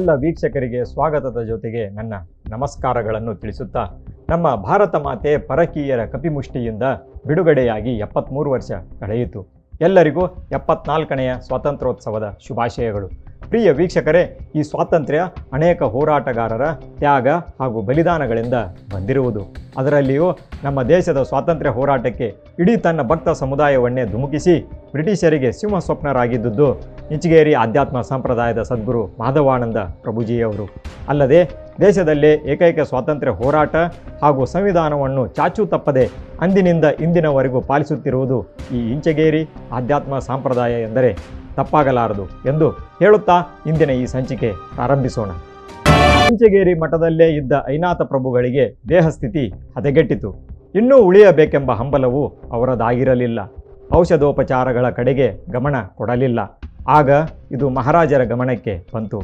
ಎಲ್ಲ ವೀಕ್ಷಕರಿಗೆ ಸ್ವಾಗತದ ಜೊತೆಗೆ ನನ್ನ ನಮಸ್ಕಾರಗಳನ್ನು ತಿಳಿಸುತ್ತಾ, ನಮ್ಮ ಭಾರತ ಮಾತೆ ಪರಕೀಯರ ಕಪಿಮುಷ್ಟಿಯಿಂದ ಬಿಡುಗಡೆಯಾಗಿ ಎಪ್ಪತ್ತ್ಮೂರು ವರ್ಷ ಕಳೆಯಿತು. ಎಲ್ಲರಿಗೂ ಎಪ್ಪತ್ನಾಲ್ಕನೆಯ ಸ್ವಾತಂತ್ರ್ಯೋತ್ಸವದ ಶುಭಾಶಯಗಳು. ಪ್ರಿಯ ವೀಕ್ಷಕರೇ, ಈ ಸ್ವಾತಂತ್ರ್ಯ ಅನೇಕ ಹೋರಾಟಗಾರರ ತ್ಯಾಗ ಹಾಗೂ ಬಲಿದಾನಗಳಿಂದ ಬಂದಿರುವುದು. ಅದರಲ್ಲಿಯೂ ನಮ್ಮ ದೇಶದ ಸ್ವಾತಂತ್ರ್ಯ ಹೋರಾಟಕ್ಕೆ ಇಡೀ ತನ್ನ ಭಕ್ತ ಸಮುದಾಯವನ್ನೇ ಧುಮುಕಿಸಿ ಬ್ರಿಟಿಷರಿಗೆ ಸಿಂಹ ಸ್ವಪ್ನರಾಗಿದ್ದುದು ಇಂಚಿಗೇರಿ ಆಧ್ಯಾತ್ಮ ಸಂಪ್ರದಾಯದ ಸದ್ಗುರು ಮಾಧವಾನಂದ ಪ್ರಭುಜಿಯವರು. ಅಲ್ಲದೆ ದೇಶದಲ್ಲೇ ಏಕೈಕ ಸ್ವಾತಂತ್ರ್ಯ ಹೋರಾಟ ಹಾಗೂ ಸಂವಿಧಾನವನ್ನು ಚಾಚೂ ತಪ್ಪದೆ ಅಂದಿನಿಂದ ಇಂದಿನವರೆಗೂ ಪಾಲಿಸುತ್ತಿರುವುದು ಈ ಇಂಚಗೇರಿ ಆಧ್ಯಾತ್ಮ ಸಂಪ್ರದಾಯ ಎಂದರೆ ತಪ್ಪಾಗಲಾರದು ಎಂದು ಹೇಳುತ್ತಾ ಇಂದಿನ ಈ ಸಂಚಿಕೆ ಪ್ರಾರಂಭಿಸೋಣ. ಸಂಚಗೇರಿ ಮಠದಲ್ಲೇ ಇದ್ದ ಐನಾಥ ಪ್ರಭುಗಳಿಗೆ ದೇಹಸ್ಥಿತಿ ಹದಗೆಟ್ಟಿತು. ಇನ್ನೂ ಉಳಿಯಬೇಕೆಂಬ ಹಂಬಲವು ಅವರದಾಗಿರಲಿಲ್ಲ. ಔಷಧೋಪಚಾರಗಳ ಕಡೆಗೆ ಗಮನ ಕೊಡಲಿಲ್ಲ. ಆಗ ಇದು ಮಹಾರಾಜರ ಗಮನಕ್ಕೆ ಬಂತು.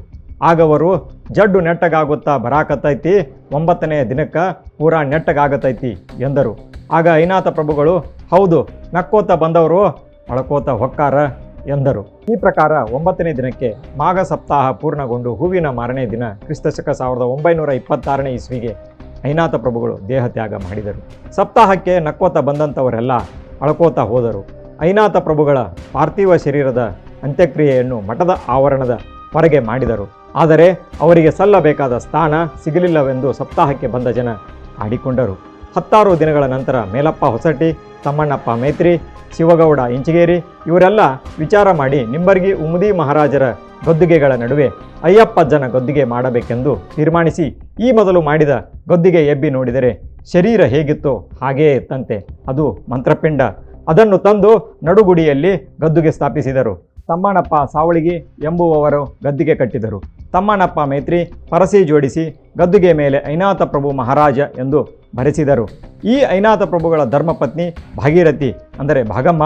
ಆಗವರು ಜಡ್ಡು ನೆಟ್ಟಗಾಗುತ್ತಾ ಬರಾಕತ್ತೈತಿ ಒಂಬತ್ತನೆಯ ದಿನಕ್ಕೆ ಪೂರಾ ನೆಟ್ಟಗಾಗತೈತಿ ಎಂದರು. ಆಗ ಐನಾಥ ಪ್ರಭುಗಳು, ಹೌದು, ನಕ್ಕೋತ ಬಂದವರು ಅಳ್ಕೋತ ಹೊಕ್ಕಾರ ಎಂದರು. ಈ ಪ್ರಕಾರ ಒಂಬತ್ತನೇ ದಿನಕ್ಕೆ ಮಾಘ ಸಪ್ತಾಹ ಪೂರ್ಣಗೊಂಡು ಹೂವಿನ ಮಾರನೇ ದಿನ ಕ್ರಿಸ್ತಶಕ ಸಾವಿರದ ಒಂಬೈನೂರ ಇಪ್ಪತ್ತಾರನೇ ಇಸ್ವಿಗೆ ಐನಾಥ ಪ್ರಭುಗಳು ದೇಹತ್ಯಾಗ ಮಾಡಿದರು. ಸಪ್ತಾಹಕ್ಕೆ ನಕ್ಕೋತ ಬಂದಂಥವರೆಲ್ಲ ಅಳ್ಕೋತ ಹೋದರು. ಐನಾಥ ಪ್ರಭುಗಳ ಪಾರ್ಥಿವ ಶರೀರದ ಅಂತ್ಯಕ್ರಿಯೆಯನ್ನು ಮಠದ ಆವರಣದ ಹೊರಗೆ ಮಾಡಿದರು. ಆದರೆ ಅವರಿಗೆ ಸಲ್ಲಬೇಕಾದ ಸ್ಥಾನ ಸಿಗಲಿಲ್ಲವೆಂದು ಸಪ್ತಾಹಕ್ಕೆ ಬಂದ ಜನ ಆಡಿಕೊಂಡರು. ಹತ್ತಾರು ದಿನಗಳ ನಂತರ ಮೇಲಪ್ಪ ಹೊಸಟ್ಟಿ, ತಮ್ಮಣ್ಣಪ್ಪ ಮೇತ್ರಿ, ಶಿವಗೌಡ ಇಂಚಿಗೇರಿ ಇವರೆಲ್ಲ ವಿಚಾರ ಮಾಡಿ ನಿಂಬರ್ಗಿ ಉಮುದಿ ಮಹಾರಾಜರ ಗದ್ದುಗೆಗಳ ನಡುವೆ ಅಯ್ಯಪ್ಪಜ್ಜನ ಗದ್ದುಗೆ ಮಾಡಬೇಕೆಂದು ತೀರ್ಮಾನಿಸಿ ಈ ಮೊದಲು ಮಾಡಿದ ಗದ್ದುಗೆ ಎಬ್ಬಿ ನೋಡಿದರೆ ಶರೀರ ಹೇಗಿತ್ತೋ ಹಾಗೇ ಇತ್ತಂತೆ. ಅದು ಮಂತ್ರಪಿಂಡ. ಅದನ್ನು ತಂದು ನಡುಗುಡಿಯಲ್ಲಿ ಗದ್ದುಗೆ ಸ್ಥಾಪಿಸಿದರು. ತಮ್ಮಣ್ಣಪ್ಪ ಸಾವಳಿಗಿ ಎಂಬುವವರು ಗದ್ದಿಗೆ ಕಟ್ಟಿದರು. ತಮ್ಮಣ್ಣಪ್ಪ ಮೈತ್ರಿ ಪರಸಿ ಜೋಡಿಸಿ ಗದ್ದುಗೆ ಮೇಲೆ ಐನಾಥ ಪ್ರಭು ಮಹಾರಾಜ ಎಂದು ಭರಿಸಿದರು. ಈ ಐನಾಥ ಪ್ರಭುಗಳ ಧರ್ಮಪತ್ನಿ ಭಾಗೀರಥಿ ಅಂದರೆ ಭಾಗಮ್ಮ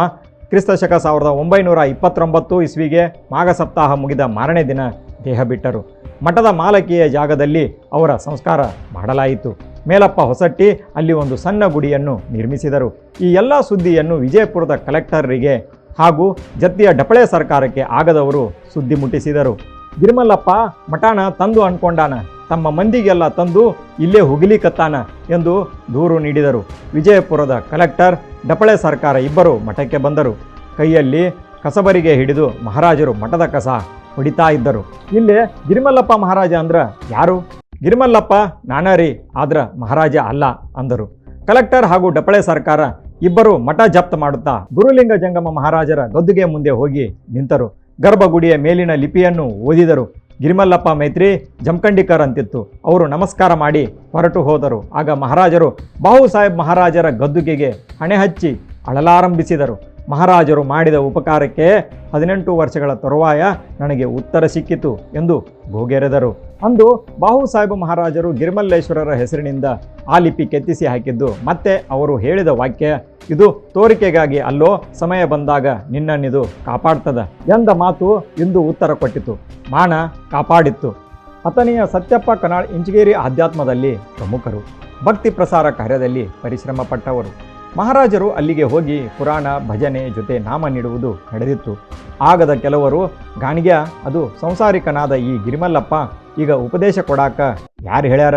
ಕ್ರಿಸ್ತಶಕ ಸಾವಿರದ ಒಂಬೈನೂರ ಇಪ್ಪತ್ತೊಂಬತ್ತು ಇಸ್ವಿಗೆ ಮಾಘ ಸಪ್ತಾಹ ಮುಗಿದ ಮಾರನೇ ದಿನ ದೇಹ ಬಿಟ್ಟರು. ಮಠದ ಮಾಲಕಿಯ ಜಾಗದಲ್ಲಿ ಅವರ ಸಂಸ್ಕಾರ ಮಾಡಲಾಯಿತು ಮೇಲಪ್ಪ ಹೊಸಟ್ಟಿ ಅಲ್ಲಿ ಒಂದು ಸಣ್ಣ ಗುಡಿಯನ್ನು ನಿರ್ಮಿಸಿದರು. ಈ ಎಲ್ಲ ಸುದ್ದಿಯನ್ನು ವಿಜಯಪುರದ ಕಲೆಕ್ಟರಿಗೆ ಹಾಗೂ ಜತ್ತಿಯ ಡಪಳೆ ಸರ್ಕಾರಕ್ಕೆ ಆಗದವರು ಸುದ್ದಿ ಮುಟ್ಟಿಸಿದರು. ಗಿರಿಮಲ್ಲಪ್ಪ ಮಠಾಣ ತಂದು ಅನ್ಕೊಂಡಾನ. ತಮ್ಮ ಮಂದಿಗೆಲ್ಲ ತಂದು ಇಲ್ಲೇ ಹುಗಿಲಿಕತ್ತಾನ ಎಂದು ದೂರು ನೀಡಿದರು. ವಿಜಯಪುರದ ಕಲೆಕ್ಟರ್ ಡಪಳೆ ಸರ್ಕಾರ ಇಬ್ಬರು ಮಠಕ್ಕೆ ಬಂದರು. ಕೈಯಲ್ಲಿ ಕಸಬರಿಗೆ ಹಿಡಿದು ಮಹಾರಾಜರು ಮಠದ ಕಸ ಹೊಡಿತಾ ಇದ್ದರು. ಇಲ್ಲಿ ಗಿರಿಮಲ್ಲಪ್ಪ ಮಹಾರಾಜ ಅಂದ್ರ ಯಾರು? ಗಿರಿಮಲ್ಲಪ್ಪ ನಾನರಿ ಆದ್ರ ಮಹಾರಾಜ ಅಲ್ಲ ಅಂದರು. ಕಲೆಕ್ಟರ್ ಹಾಗೂ ಡಪಳೆ ಸರ್ಕಾರ ಇಬ್ಬರು ಮಠ ಜಪ್ತ ಮಾಡುತ್ತಾ ಗುರುಲಿಂಗ ಜಂಗಮ ಮಹಾರಾಜರ ಗದ್ದುಗೆ ಮುಂದೆ ಹೋಗಿ ನಿಂತರು. ಗರ್ಭಗುಡಿಯ ಮೇಲಿನ ಲಿಪಿಯನ್ನು ಓದಿದರು. ಗಿರಿಮಲ್ಲಪ್ಪ ಮೈತ್ರಿ ಜಮಖಂಡಿಕರ್ ಅಂತಿತ್ತು ಅವರು ನಮಸ್ಕಾರ ಮಾಡಿ ಹೊರಟು ಹೋದರು. ಆಗ ಮಹಾರಾಜರು ಬಾಹು ಸಾಹೇಬ್ ಮಹಾರಾಜರ ಗದ್ದುಗೆಗೆ ಹಣೆ ಹಚ್ಚಿ ಅಳಲಾರಂಭಿಸಿದರು. ಮಹಾರಾಜರು ಮಾಡಿದ ಉಪಕಾರಕ್ಕೆ ಹದಿನೆಂಟು ವರ್ಷಗಳ ತರುವಾಯ ನನಗೆ ಉತ್ತರ ಸಿಕ್ಕಿತು ಎಂದು ಗೋಗೆರೆದರು. ಅಂದು ಬಾಹು ಸಾಹೇಬ ಮಹಾರಾಜರು ಗಿರಿಮಲ್ಲೇಶ್ವರರ ಹೆಸರಿನಿಂದ ಆ ಲಿಪಿ ಕೆತ್ತಿಸಿ ಹಾಕಿದ್ದು. ಮತ್ತೆ ಅವರು ಹೇಳಿದ ವಾಕ್ಯ ಇದು ತೋರಿಕೆಗಾಗಿ ಅಲ್ಲೋ ಸಮಯ ಬಂದಾಗ ನಿನ್ನನ್ನಿದು ಕಾಪಾಡ್ತದ ಎಂದ ಮಾತು ಇಂದು ಉತ್ತರ ಕೊಟ್ಟಿತು. ಮಾನ ಕಾಪಾಡಿತ್ತು. ಅತನಿಯ ಸತ್ಯಪ್ಪ ಕನಾಳ್ ಇಂಚಗೇರಿ ಆಧ್ಯಾತ್ಮದಲ್ಲಿ ಪ್ರಮುಖರು. ಭಕ್ತಿ ಪ್ರಸಾರ ಕಾರ್ಯದಲ್ಲಿ ಪರಿಶ್ರಮ ಪಟ್ಟವರು. ಮಹಾರಾಜರು ಅಲ್ಲಿಗೆ ಹೋಗಿ ಪುರಾಣ, ಭಜನೆ ಜೊತೆ ನಾಮ ನೀಡುವುದು ನಡೆದಿತ್ತು. ಆಗದ ಕೆಲವರು, ಗಾಣಿಗ್ಯ, ಅದು ಸಂಸಾರಿಕನಾದ ಈ ಗಿರಿಮಲ್ಲಪ್ಪ, ಈಗ ಉಪದೇಶ ಕೊಡಾಕ ಯಾರು ಹೇಳ್ಯಾರ?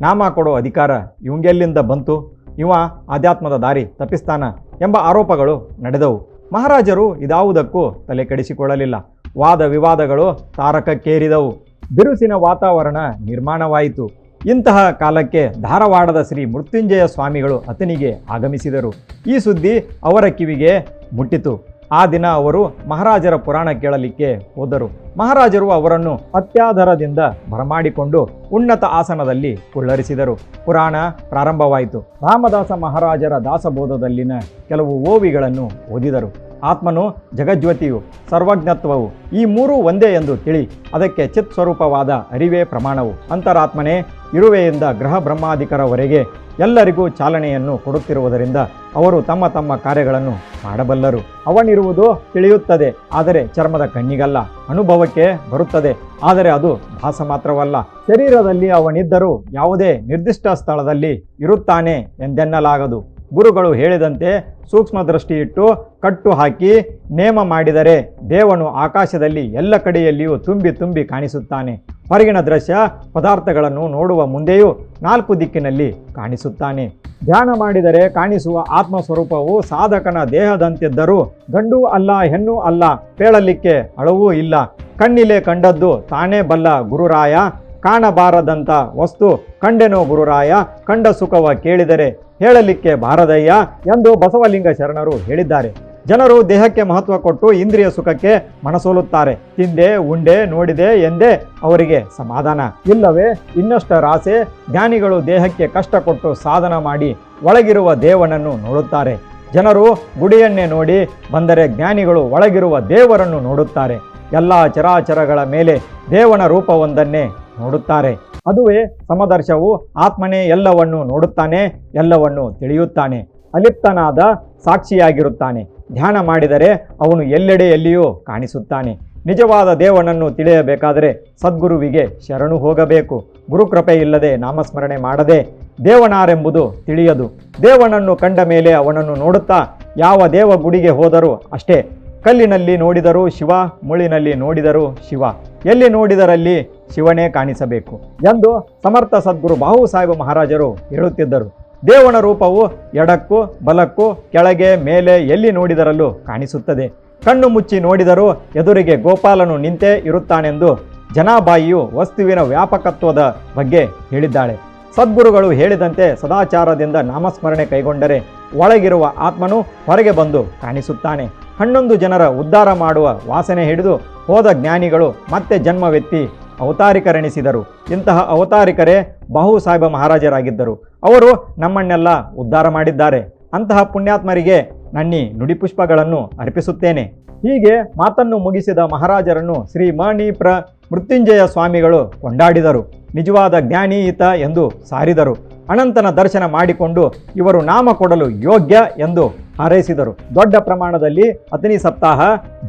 ನಾಮ ಕೊಡೋ ಅಧಿಕಾರ ಇವಂಗೆಲ್ಲಿಂದ ಬಂತು? ಇವ ಆಧ್ಯಾತ್ಮದ ದಾರಿ ತಪ್ಪಿಸ್ತಾನ ಎಂಬ ಆರೋಪಗಳು ನಡೆದವು. ಮಹಾರಾಜರು ಇದಾವುದಕ್ಕೂ ತಲೆ ಕೆಡಿಸಿಕೊಳ್ಳಲಿಲ್ಲ. ವಾದ ವಿವಾದಗಳು ತಾರಕಕ್ಕೇರಿದವು. ಬಿರುಸಿನ ವಾತಾವರಣ ನಿರ್ಮಾಣವಾಯಿತು. ಇಂತಹ ಕಾಲಕ್ಕೆ ಧಾರವಾಡದ ಶ್ರೀ ಮೃತ್ಯುಂಜಯ ಸ್ವಾಮಿಗಳು ಅತನಿಗೆ ಆಗಮಿಸಿದರು. ಈ ಸುದ್ದಿ ಅವರ ಕಿವಿಗೆ ಮುಟ್ಟಿತು. ಆ ದಿನ ಅವರು ಮಹಾರಾಜರ ಪುರಾಣ ಕೇಳಲಿಕ್ಕೆ ಹೋದರು. ಮಹಾರಾಜರು ಅವರನ್ನು ಅತ್ಯಾಧಾರದಿಂದ ಬರಮಾಡಿಕೊಂಡು ಉನ್ನತ ಆಸನದಲ್ಲಿ ಕುಳ್ಳರಿಸಿದರು ಪುರಾಣ ಪ್ರಾರಂಭವಾಯಿತು. ರಾಮದಾಸ ಮಹಾರಾಜರ ದಾಸಬೋಧದಲ್ಲಿನ ಕೆಲವು ಓವಿಗಳನ್ನು ಓದಿದರು. ಆತ್ಮನು ಜಗಜ್ಯೋತಿಯು, ಸರ್ವಜ್ಞತ್ವವು, ಈ ಮೂರೂ ಒಂದೇ ಎಂದು ತಿಳಿ, ಅದಕ್ಕೆ ಚಿತ್ ಸ್ವರೂಪವಾದ ಅರಿವೇ ಪ್ರಮಾಣವು. ಅಂತರಾತ್ಮನೇ ಇರುವೆಯಿಂದ ಗ್ರಹ ಬ್ರಹ್ಮಾದಿಕರವರೆಗೆ ಎಲ್ಲರಿಗೂ ಚಾಲನೆಯನ್ನು ಕೊಡುತ್ತಿರುವುದರಿಂದ ಅವರು ತಮ್ಮ ತಮ್ಮ ಕಾರ್ಯಗಳನ್ನು ಮಾಡಬಲ್ಲರು. ಅವನಿರುವುದು ತಿಳಿಯುತ್ತದೆ, ಆದರೆ ಚರ್ಮದ ಕಣ್ಣಿಗಲ್ಲ, ಅನುಭವಕ್ಕೆ ಬರುತ್ತದೆ, ಆದರೆ ಅದು ಭಾಸ ಮಾತ್ರವಲ್ಲ. ಶರೀರದಲ್ಲಿ ಅವನಿದ್ದರೂ ಯಾವುದೇ ನಿರ್ದಿಷ್ಟ ಸ್ಥಳದಲ್ಲಿ ಇರುತ್ತಾನೆ ಎಂದೆನ್ನಲಾಗದು. ಗುರುಗಳು ಹೇಳಿದಂತೆ ಸೂಕ್ಷ್ಮ ದೃಷ್ಟಿಯಿಟ್ಟು ಕಟ್ಟು ಹಾಕಿ ನೇಮ ಮಾಡಿದರೆ ದೇವನು ಆಕಾಶದಲ್ಲಿ ಎಲ್ಲ ಕಡೆಯಲ್ಲಿಯೂ ತುಂಬಿ ತುಂಬಿ ಕಾಣಿಸುತ್ತಾನೆ. ಹೊರಗಿನ ದೃಶ್ಯ ಪದಾರ್ಥಗಳನ್ನು ನೋಡುವ ಮುಂದೆಯೂ ನಾಲ್ಕು ದಿಕ್ಕಿನಲ್ಲಿ ಕಾಣಿಸುತ್ತಾನೆ. ಧ್ಯಾನ ಮಾಡಿದರೆ ಕಾಣಿಸುವ ಆತ್ಮ ಸ್ವರೂಪವು ಸಾಧಕನ ದೇಹದಂತಿದ್ದರೂ ಗಂಡು ಅಲ್ಲ, ಹೆಣ್ಣು ಅಲ್ಲ ಪೇಳಲಿಕ್ಕೆ ಅಳವೂ ಇಲ್ಲ. ಕಣ್ಣಿಲೆ ಕಂಡದ್ದು ತಾನೇ ಬಲ್ಲ ಗುರುರಾಯ. ಕಾಣಬಾರದಂತ ವಸ್ತು ಕಂಡೆನೋ ಗುರುರಾಯ, ಕಂಡ ಸುಖವ ಕೇಳಿದರೆ ಹೇಳಲಿಕ್ಕೆ ಬಾರದಯ್ಯ ಎಂದು ಬಸವಲಿಂಗ ಶರಣರು ಹೇಳಿದ್ದಾರೆ. ಜನರು ದೇಹಕ್ಕೆ ಮಹತ್ವ ಕೊಟ್ಟು ಇಂದ್ರಿಯ ಸುಖಕ್ಕೆ ಮನಸೋಲುತ್ತಾರೆ. ತಿಂದೆ, ಉಂಡೆ, ನೋಡಿದೆ ಎಂದೇ ಅವರಿಗೆ ಸಮಾಧಾನ. ಇಲ್ಲವೇ ಇನ್ನಷ್ಟರ ಆಸೆ ಜ್ಞಾನಿಗಳು ದೇಹಕ್ಕೆ ಕಷ್ಟ ಕೊಟ್ಟು ಸಾಧನ ಮಾಡಿ ಒಳಗಿರುವ ದೇವನನ್ನು ನೋಡುತ್ತಾರೆ. ಜನರು ಗುಡಿಯನ್ನೇ ನೋಡಿ ಬಂದರೆ ಜ್ಞಾನಿಗಳು ಒಳಗಿರುವ ದೇವರನ್ನು ನೋಡುತ್ತಾರೆ. ಎಲ್ಲ ಚರಾಚರಗಳ ಮೇಲೆ ದೇವನ ರೂಪವೊಂದನ್ನೇ ನೋಡುತ್ತಾರೆ. ಅದುವೇ ಸಮದರ್ಶವು ಆತ್ಮನೇ ಎಲ್ಲವನ್ನು ನೋಡುತ್ತಾನೆ, ಎಲ್ಲವನ್ನು ತಿಳಿಯುತ್ತಾನೆ. ಅಲಿಪ್ತನಾದ ಸಾಕ್ಷಿಯಾಗಿರುತ್ತಾನೆ. ಧ್ಯಾನ ಮಾಡಿದರೆ ಅವನು ಎಲ್ಲೆಡೆಯಲ್ಲಿಯೂ ಕಾಣಿಸುತ್ತಾನೆ. ನಿಜವಾದ ದೇವನನ್ನು ತಿಳಿಯಬೇಕಾದರೆ ಸದ್ಗುರುವಿಗೆ ಶರಣು ಹೋಗಬೇಕು. ಗುರುಕೃಪೆ ಇಲ್ಲದೆ ನಾಮಸ್ಮರಣೆ ಮಾಡದೆ ದೇವನಾರೆಂಬುದು ತಿಳಿಯದು. ದೇವನನ್ನು ಕಂಡ ಮೇಲೆ ಅವನನ್ನು ನೋಡುತ್ತಾ ಯಾವ ದೇವ ಗುಡಿಗೆ ಹೋದರೂ ಅಷ್ಟೇ ಕಲ್ಲಿನಲ್ಲಿ ನೋಡಿದರೂ ಶಿವ, ಮುಳ್ಳಿನಲ್ಲಿ ನೋಡಿದರೂ ಶಿವ. ಎಲ್ಲಿ ನೋಡಿದರಲ್ಲಿ ಶಿವನೇ ಕಾಣಿಸಬೇಕು ಎಂದು ಸಮರ್ಥ ಸದ್ಗುರು ಬಾಹು ಸಾಹೇಬ ಮಹಾರಾಜರು ಹೇಳುತ್ತಿದ್ದರು. ದೇವನ ರೂಪವು ಎಡಕ್ಕೂ ಬಲಕ್ಕೂ ಕೆಳಗೆ ಮೇಲೆ ಎಲ್ಲಿ ನೋಡಿದರಲ್ಲೂ ಕಾಣಿಸುತ್ತದೆ. ಕಣ್ಣು ಮುಚ್ಚಿ ನೋಡಿದರೂ ಎದುರಿಗೆ ಗೋಪಾಲನು ನಿಂತೇ ಇರುತ್ತಾನೆಂದು ಜನಾಬಾಯಿಯು ವಸ್ತುವಿನ ವ್ಯಾಪಕತ್ವದ ಬಗ್ಗೆ ಹೇಳಿದ್ದಾಳೆ. ಸದ್ಗುರುಗಳು ಹೇಳಿದಂತೆ ಸದಾಚಾರದಿಂದ ನಾಮಸ್ಮರಣೆ ಕೈಗೊಂಡರೆ ಒಳಗಿರುವ ಆತ್ಮನು ಹೊರಗೆ ಬಂದು ಕಾಣಿಸುತ್ತಾನೆ. ಹನ್ನೊಂದು ಜನರ ಉದ್ಧಾರ ಮಾಡುವ ವಾಸನೆ ಹಿಡಿದು ಹೋದ ಜ್ಞಾನಿಗಳು ಮತ್ತೆ ಜನ್ಮವೆತ್ತಿ ಅವತಾರಿಕರೆನಿಸಿದರು. ಇಂತಹ ಅವತಾರಿಕರೇ ಬಾಹು ಸಾಹೇಬ ಮಹಾರಾಜರಾಗಿದ್ದರು. ಅವರು ನಮ್ಮನ್ನೆಲ್ಲ ಉದ್ಧಾರ ಮಾಡಿದ್ದಾರೆ. ಅಂತಹ ಪುಣ್ಯಾತ್ಮರಿಗೆ ನನ್ನಿ ನುಡಿಪುಷ್ಪಗಳನ್ನು ಅರ್ಪಿಸುತ್ತೇನೆ. ಹೀಗೆ ಮಾತನ್ನು ಮುಗಿಸಿದ ಮಹಾರಾಜರನ್ನು ಶ್ರೀ ಮಣಿಪ್ರ ಮೃತ್ಯುಂಜಯ ಸ್ವಾಮಿಗಳು ಕೊಂಡಾಡಿದರು. ನಿಜವಾದ ಜ್ಞಾನಿ ಈತ ಎಂದು ಸಾರಿದರು. ಅನಂತನ ದರ್ಶನ ಮಾಡಿಕೊಂಡು ಇವರು ನಾಮ ಕೊಡಲು ಯೋಗ್ಯ ಎಂದು ಹಾರೈಸಿದರು. ದೊಡ್ಡ ಪ್ರಮಾಣದಲ್ಲಿ ಅತನಿ ಸಪ್ತಾಹ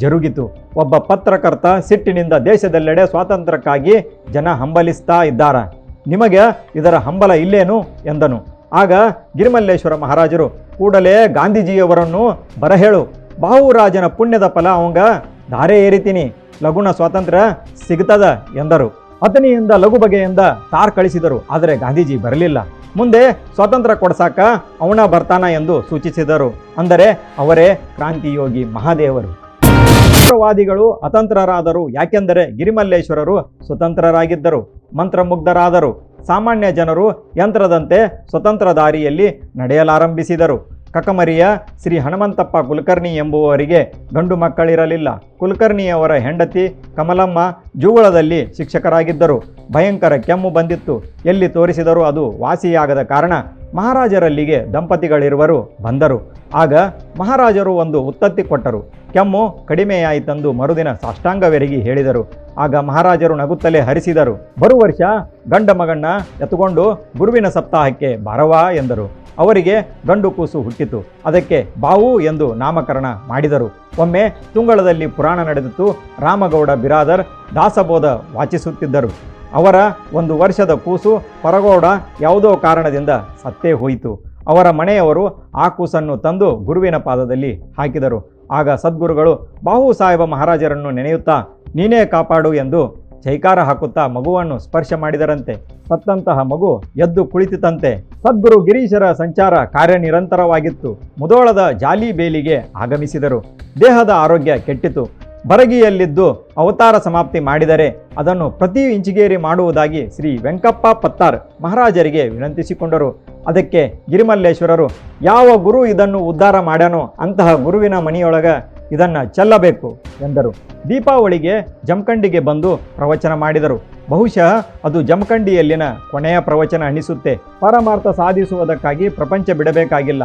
ಜರುಗಿತು. ಒಬ್ಬ ಪತ್ರಕರ್ತ ಸಿಟ್ಟಿನಿಂದ ದೇಶದೆಲ್ಲೆಡೆ ಸ್ವಾತಂತ್ರ್ಯಕ್ಕಾಗಿ ಜನ ಹಂಬಲಿಸ್ತಾ ಇದ್ದಾರ? ನಿಮಗೆ ಇದರ ಹಂಬಲ ಇಲ್ಲೇನು? ಎಂದನು. ಆಗ ಗಿರಿಮಲ್ಲೇಶ್ವರ ಮಹಾರಾಜರು, ಕೂಡಲೇ ಗಾಂಧೀಜಿಯವರನ್ನು ಬರಹೇಳು. ಬಾಹುರಾಜನ ಪುಣ್ಯದ ಫಲ ಅವಂಗ ಧಾರೆ ಏರಿತೀನಿ. ಲಘುನ ಸ್ವಾತಂತ್ರ್ಯ ಸಿಗ್ತದ, ಎಂದರು. ಅತನಿಯಿಂದ ಲಘು ಬಗೆಯಿಂದ ತಾರ್ ಕಳಿಸಿದರು. ಆದರೆ ಗಾಂಧೀಜಿ ಬರಲಿಲ್ಲ. ಮುಂದೆ ಸ್ವಾತಂತ್ರ್ಯ ಕೊಡ್ಸಾಕ ಅವನ ಬರ್ತಾನ ಎಂದು ಸೂಚಿಸಿದರು. ಅಂದರೆ ಅವರೇ ಕ್ರಾಂತಿಯೋಗಿ ಮಹಾದೇವರು. ವಾದಿಗಳು ಅತಂತ್ರರಾದರು. ಯಾಕೆಂದರೆ ಗಿರಿಮಲ್ಲೇಶ್ವರರು ಸ್ವತಂತ್ರರಾಗಿದ್ದರು. ಮಂತ್ರಮುಗ್ಧರಾದರು. ಸಾಮಾನ್ಯ ಜನರು ಯಂತ್ರದಂತೆ ಸ್ವತಂತ್ರ ದಾರಿಯಲ್ಲಿ ನಡೆಯಲಾರಂಭಿಸಿದರು. ಕಕಮರಿಯ ಶ್ರೀ ಹನುಮಂತಪ್ಪ ಕುಲಕರ್ಣಿ ಎಂಬುವವರಿಗೆ ಗಂಡು ಮಕ್ಕಳಿರಲಿಲ್ಲ. ಕುಲಕರ್ಣಿಯವರ ಹೆಂಡತಿ ಕಮಲಮ್ಮ ಜೂಗಳದಲ್ಲಿ ಶಿಕ್ಷಕರಾಗಿದ್ದರು. ಭಯಂಕರ ಕೆಮ್ಮು ಬಂದಿತ್ತು. ಎಲ್ಲಿ ತೋರಿಸಿದರೂ ಅದು ವಾಸಿಯಾಗದ ಕಾರಣ ಮಹಾರಾಜರಲ್ಲಿಗೆ ದಂಪತಿಗಳಿರುವರು ಬಂದರು. ಆಗ ಮಹಾರಾಜರು ಒಂದು ಉತ್ತತ್ತಿ ಕೊಟ್ಟರು. ಕೆಮ್ಮು ಕಡಿಮೆಯಾಯಿತೆಂದು ಮರುದಿನ ಸಾಷ್ಟಾಂಗವೆರಗಿ ಹೇಳಿದರು. ಆಗ ಮಹಾರಾಜರು ನಗುತ್ತಲೇ ಹರಿಸಿದರು. ಬರು ವರ್ಷ ಗಂಡ ಮಗಣ್ಣ ಎತ್ತುಕೊಂಡು ಗುರುವಿನ ಸಪ್ತಾಹಕ್ಕೆ ಬರವಾ ಎಂದರು. ಅವರಿಗೆ ಗಂಡು ಕೂಸು ಹುಟ್ಟಿತು. ಅದಕ್ಕೆ ಬಾವು ಎಂದು ನಾಮಕರಣ ಮಾಡಿದರು. ಒಮ್ಮೆ ತುಂಗಳದಲ್ಲಿ ಪುರಾಣ ನಡೆದಿತ್ತು ರಾಮಗೌಡ ಬಿರಾದರ್ ದಾಸಬೋಧ ವಾಚಿಸುತ್ತಿದ್ದರು. ಅವರ ಒಂದು ವರ್ಷದ ಕೂಸು ಪರಗೌಡ ಯಾವುದೋ ಕಾರಣದಿಂದ ಸತ್ತೇ ಹೋಯಿತು. ಅವರ ಮನೆಯವರು ಆ ಕೂಸನ್ನು ತಂದು ಗುರುವಿನ ಪಾದದಲ್ಲಿ ಹಾಕಿದರು. ಆಗ ಸದ್ಗುರುಗಳು, ಬಾಹು ಸಾಹೇಬ ಮಹಾರಾಜರನ್ನು ನೆನೆಯುತ್ತಾ, ನೀನೇ ಕಾಪಾಡು ಎಂದು ಜೈಕಾರ ಹಾಕುತ್ತಾ ಮಗುವನ್ನು ಸ್ಪರ್ಶ ಮಾಡಿದರಂತೆ. ಸತ್ತಂತಹ ಮಗು ಎದ್ದು ಕುಳಿತಿತಂತೆ. ಸದ್ಗುರು ಗಿರೀಶರ ಸಂಚಾರ ಕಾರ್ಯನಿರಂತರವಾಗಿತ್ತು. ಮುದೋಳದ ಜಾಲಿ ಬೇಲಿಗೆ ಆಗಮಿಸಿದರು. ದೇಹದ ಆರೋಗ್ಯ ಕೆಟ್ಟಿತು. ಬರಗಿಯಲ್ಲಿದ್ದು ಅವತಾರ ಸಮಾಪ್ತಿ ಮಾಡಿದರೆ ಅದನ್ನು ಪ್ರತಿ ಇಂಚಿಗೇರಿ ಮಾಡುವುದಾಗಿ ಶ್ರೀ ವೆಂಕಪ್ಪ ಪತ್ತಾರ್ ಮಹಾರಾಜರಿಗೆ ವಿನಂತಿಸಿಕೊಂಡರು. ಅದಕ್ಕೆ ಗಿರಿಮಲ್ಲೇಶ್ವರರು, ಯಾವ ಗುರು ಇದನ್ನು ಉದ್ಧಾರ ಮಾಡ್ಯಾನೋ ಅಂತಹ ಗುರುವಿನ ಮನೆಯೊಳಗ ಇದನ್ನು ಚೆಲ್ಲಬೇಕು ಎಂದರು. ದೀಪಾವಳಿಗೆ ಜಮಖಂಡಿಗೆ ಬಂದು ಪ್ರವಚನ ಮಾಡಿದರು. ಬಹುಶಃ ಅದು ಜಮಖಂಡಿಯಲ್ಲಿನ ಕೊನೆಯ ಪ್ರವಚನ ಅನಿಸುತ್ತೆ. ಪರಮಾರ್ಥ ಸಾಧಿಸುವುದಕ್ಕಾಗಿ ಪ್ರಪಂಚ ಬಿಡಬೇಕಾಗಿಲ್ಲ.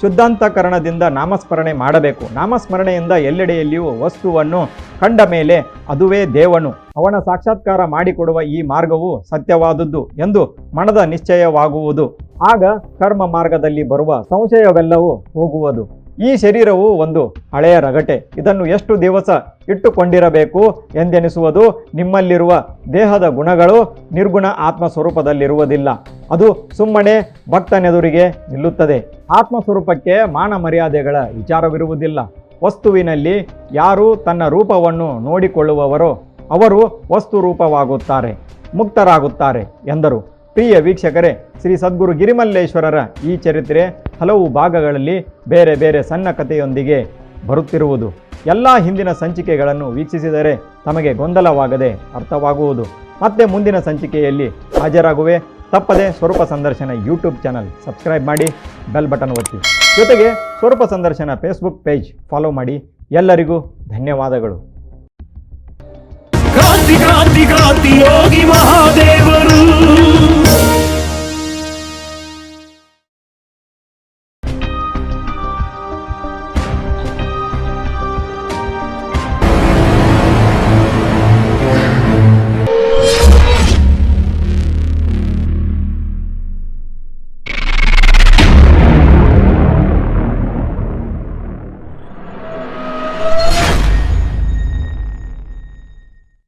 ಶುದ್ಧಾಂತಕರಣದಿಂದ ನಾಮಸ್ಮರಣೆ ಮಾಡಬೇಕು. ನಾಮಸ್ಮರಣೆಯಿಂದ ಎಲ್ಲೆಡೆಯಲ್ಲಿಯೂ ವಸ್ತುವನ್ನು ಕಂಡ ಮೇಲೆ ಅದುವೇ ದೇವನು. ಅವನ ಸಾಕ್ಷಾತ್ಕಾರ ಮಾಡಿಕೊಡುವ ಈ ಮಾರ್ಗವು ಸತ್ಯವಾದದ್ದು ಎಂದು ಮನದ ನಿಶ್ಚಯವಾಗುವುದು. ಆಗ ಕರ್ಮ ಮಾರ್ಗದಲ್ಲಿ ಬರುವ ಸಂಶಯವೆಲ್ಲವೂ ಹೋಗುವುದು. ಈ ಶರೀರವು ಒಂದು ಹಳೆಯ ರಗಟೆ. ಇದನ್ನು ಎಷ್ಟು ದಿವಸ ಇಟ್ಟುಕೊಂಡಿರಬೇಕು ಎಂದೆನಿಸುವುದು ನಿಮ್ಮಲ್ಲಿರುವ ದೇಹದ ಗುಣಗಳು ನಿರ್ಗುಣ ಆತ್ಮ ಸ್ವರೂಪದಲ್ಲಿರುವುದಿಲ್ಲ ಅದು ಸುಮ್ಮನೆ ಭಕ್ತನೆದುರಿಗೆ ನಿಲ್ಲುತ್ತದೆ. ಆತ್ಮ ಸ್ವರೂಪಕ್ಕೆ ಮಾನ ಮರ್ಯಾದೆಗಳ ವಿಚಾರವಿರುವುದಿಲ್ಲ. ವಸ್ತುವಿನಲ್ಲಿ ಯಾರು ತನ್ನ ರೂಪವನ್ನು ನೋಡಿಕೊಳ್ಳುವವರೋ ಅವರು ವಸ್ತು ರೂಪವಾಗುತ್ತಾರೆ ಮುಕ್ತರಾಗುತ್ತಾರೆ ಎಂದರು. ಪ್ರಿಯ ವೀಕ್ಷಕರೇ ಶ್ರೀ ಸದ್ಗುರು ಗಿರಿಮಲ್ಲೇಶ್ವರರ ಈ ಚರಿತ್ರೆ ಹಲವು ಭಾಗಗಳಲ್ಲಿ ಬೇರೆ ಬೇರೆ ಸಣ್ಣ ಕಥೆಯೊಂದಿಗೆ ಬರುತ್ತಿರುವುದು. ಎಲ್ಲ ಹಿಂದಿನ ಸಂಚಿಕೆಗಳನ್ನು ವೀಕ್ಷಿಸಿದರೆ ತಮಗೆ ಗೊಂದಲವಾಗದೆ ಅರ್ಥವಾಗುವುದು. ಮತ್ತೆ ಮುಂದಿನ ಸಂಚಿಕೆಯಲ್ಲಿ ಹಾಜರಾಗುವೆ. ತಪ್ಪದೆ ಸ್ವರೂಪ ಸಂದರ್ಶನ ಯೂಟ್ಯೂಬ್ ಚಾನಲ್ ಸಬ್ಸ್ಕ್ರೈಬ್ ಮಾಡಿ, ಬೆಲ್ ಬಟನ್ ಒತ್ತಿ. ಜೊತೆಗೆ ಸ್ವರೂಪ ಸಂದರ್ಶನ ಫೇಸ್ಬುಕ್ ಪೇಜ್ ಫಾಲೋ ಮಾಡಿ. ಎಲ್ಲರಿಗೂ ಧನ್ಯವಾದಗಳು. ಕ್ರಾಂತಿ ಕ್ರಾಂತಿ ಕ್ರಾಂತಿ ಯೋಗಿ ಮಹಾದೇವ